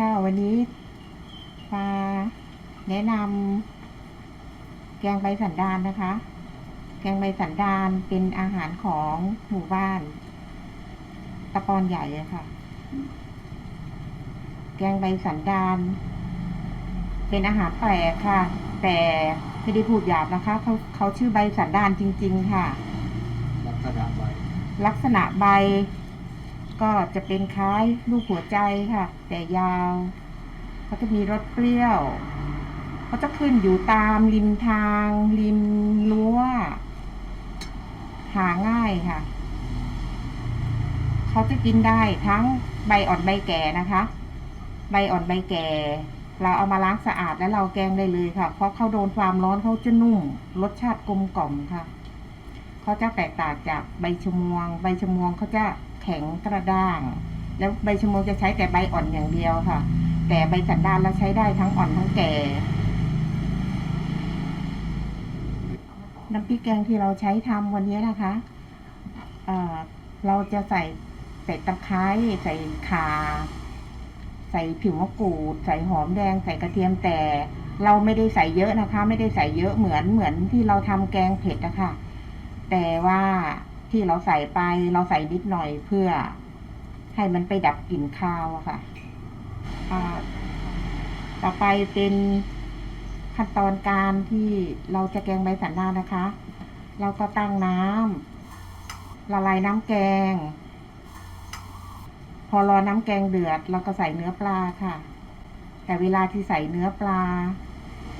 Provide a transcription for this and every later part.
ค่ะ วันนี้มาแนะนำแกงใบสันดานนะคะ แกงใบสันดานเป็นอาหารของหมู่บ้าน ตะปอนใหญ่อะค่ะ แกงใบสันดาน เป็นอาหารแปลกค่ะ แต่ไม่ได้พูดหยาบนะคะเขาเขาชื่อใบสันดานจริง ๆ ค่ะ ลักษณะใบลักษณะใบ ก็จะเป็นคล้ายลูกหัวใจค่ะ แต่ยาวเขาจะมีรสเปรี้ยวเขาจะขึ้นอยู่ตามริมทาง ริมรั้วหาง่ายค่ะ เขาจะกินได้ทั้งใบอ่อนใบแก่นะคะ ใบอ่อนใบแก่ เราเอามาล้างสะอาดแล้วเราแกงได้เลยค่ะ เพราะเขาโดนความร้อนเขาจะนุ่ม รสชาติกลมกล่อมค่ะ เขาจะแตกต่างจากใบชะมวง ใบชะมวงเขาจะ ข็งกระด้าง แล้วใบชะมวงจะใช้แต่ใบอ่อนอย่างเดียวค่ะ แต่ใบสันดานเราใช้ได้ทั้งอ่อนทั้งแก่ น้ำพริกแกงที่เราใช้ทำวันนี้นะคะเเราจะใส่ใส่ตะไคร้ใส่ข่าใส่ผิวมะกรูด ใส่หอมแดง ใส่กระเทียมแต่เราไม่ได้ใส่เยอะนะคะ ไม่ได้ใส่เยอะเหมือนเหมือนที่เราทำแกงเผ็ดนะคะแต่ว่า ที่เราใส่ไปเราใส่นิดหน่อยเพื่อให้มันไปดับกลิ่นคาวอะค่ะ ต่อไปเป็นขั้นตอนการที่เราจะแกงใบสันดานนะคะ เราก็ตั้งน้ำละลายน้ำแกง พอรอน้ำแกงเดือด เราก็ใส่เนื้อปลาค่ะ แต่เวลาที่ใส่เนื้อปลา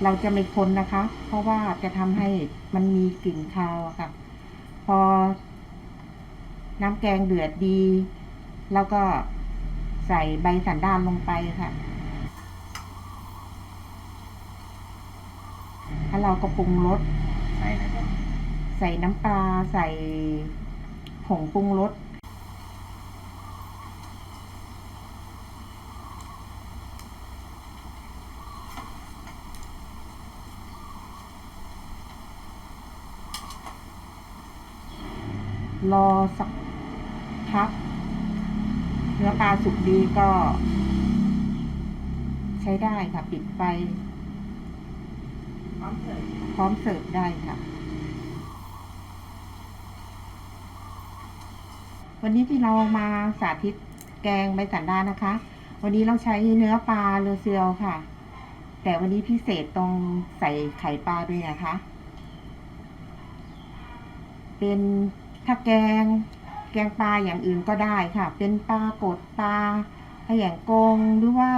เราจะไม่คนนะคะ เพราะว่าจะทำให้มันมีกลิ่นคาวอะค่ะ พอ น้ำแกงเดือดดี แล้วก็ใส่ใบสันดานลงไปค่ะแล้วเราก็ปรุงรสใส่อะไรบ้างใส่น้ำปลาใส่ผงปรุงรสรอสัก พัก เนื้อปลาสุกดีก็ ใช้ได้ค่ะ ปิดไฟพร้อมเสิร์ฟพร้อมเสิร์ฟได้ค่ะ วันนี้ที่เรามาสาธิตแกงใบสันดานนะคะ วันนี้เราใช้เนื้อปลาเรือเซียวค่ะ แต่วันนี้พิเศษตรงใส่ไข่ปลาด้วยนะคะ เป็นถ้าแกง แกงปลาอย่างอื่นก็ได้ค่ะ เป็นปลากดปลาขยงกงหรือว่า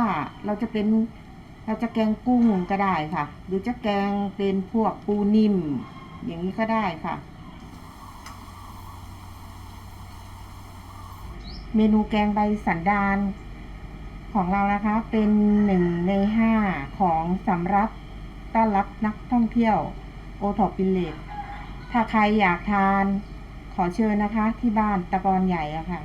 เราจะเป็นเราจะแกงกุ้งก็ได้ค่ะ หรือจะแกงเป็นพวกปูนิ่ม อย่างนี้ก็ได้ค่ะ เมนูแกงใบสันดานของเรานะคะเป็นหนึ่งในห้าของสำรับต้อนรับนักท่องเที่ยวโอทอปิเลตถ้าใครอยากทาน ขอเชิญนะคะ ที่บ้านตะกอนใหญ่อะค่ะ